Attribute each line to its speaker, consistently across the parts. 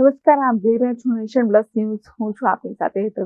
Speaker 1: નમસ્કાર, આપ જોઈ રહ્યા છો નેશન પ્લસ ન્યૂઝ. હું છું આપની સાથે હેતર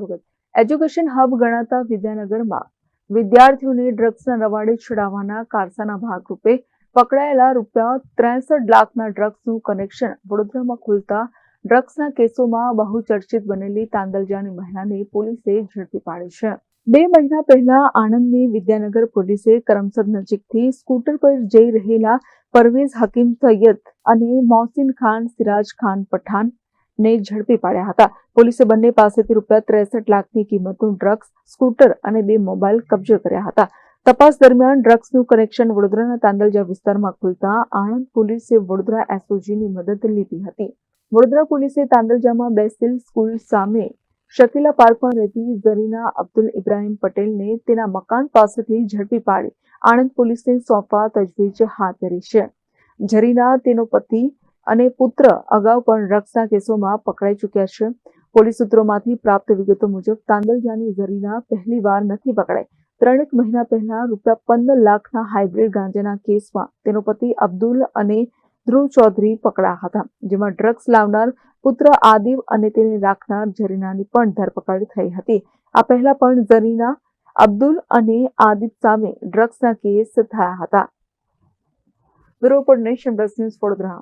Speaker 1: એજ્યુકેશન હબ ગણાતા વિદ્યાનગરમાં વિદ્યાર્થીઓને ડ્રગ્સના રવાડે છડાવવાના કારસાના ભાગરૂપે પકડાયેલા રૂપિયા ત્રેસઠ લાખના ડ્રગ્સનું કનેક્શન વડોદરામાં ખુલતા ડ્રગ્સના કેસોમાં બહુ ચર્ચિત બનેલી તાંદલજાની મહિલાને પોલીસે ઝડપી પાડી છે. બે મહિના પહેલા આણંદની વિદ્યાનગર પોલીસે કરમસદ નજીકથી સ્કૂટર પર જઈ રહેલા પરવેઝ હકીમ સૈયદ અને મોહસિન ખાન, સિરાજ ખાન પઠાણ ને ઝડપી પાડ્યા હતા. પોલીસે બંને પાસેથી રૂપિયા ત્રેસઠ લાખની કિંમતનું ડ્રગ્સ, સ્કૂટર અને બે મોબાઈલ કબજે કર્યા હતા. તપાસ દરમિયાન ડ્રગ્સનું કનેક્શન વડોદરાના તાંદલજા વિસ્તારમાં ખુલતા આણંદ પોલીસે વડોદરા એસઓજીની મદદ લીધી હતી. વડોદરા પોલીસે તાંદલજામાં બેસિલ સ્કૂલ સામે શકીલા પાર્કમાં રહેતી ઝરીના અબ્દુલ ઇબ્રાહીમ પટેલને તેના મકાન પાસેથી ઝડપી પાડી આણંદ પોલીસને સોંપવા તજવીજ હાથ ધરી છે. ઝરીના તેનો પતિ અને પુત્ર અગાઉ પણ ડ્રગ્સના કેસોમાં પકડાઈ ચૂક્યા છે. પોલીસ સૂત્રોમાંથી પ્રાપ્ત વિગતો મુજબ તાંદલજાની ઝરીના પહેલીવાર નથી પકડાઈ. ત્રણેક મહિના પહેલા રૂપિયા પંદર લાખના હાઇબ્રિડ ગાંજાના કેસમાં તેનો પતિ અબ્દુલ અને ધ્રુવ ચૌધરી પકડાયા હતા, જેમાં ડ્રગ્સ લાવનાર પુત્ર આદિવ અને તેને રાખનાર ઝરીનાની પણ ધરપકડ થઈ હતી. આ પહેલા પણ ઝરીના અબ્દુલ અને આદિબ સામે ડ્રગ્સના કેસ થયા હતા. Bureau Nation plus news Vadodara.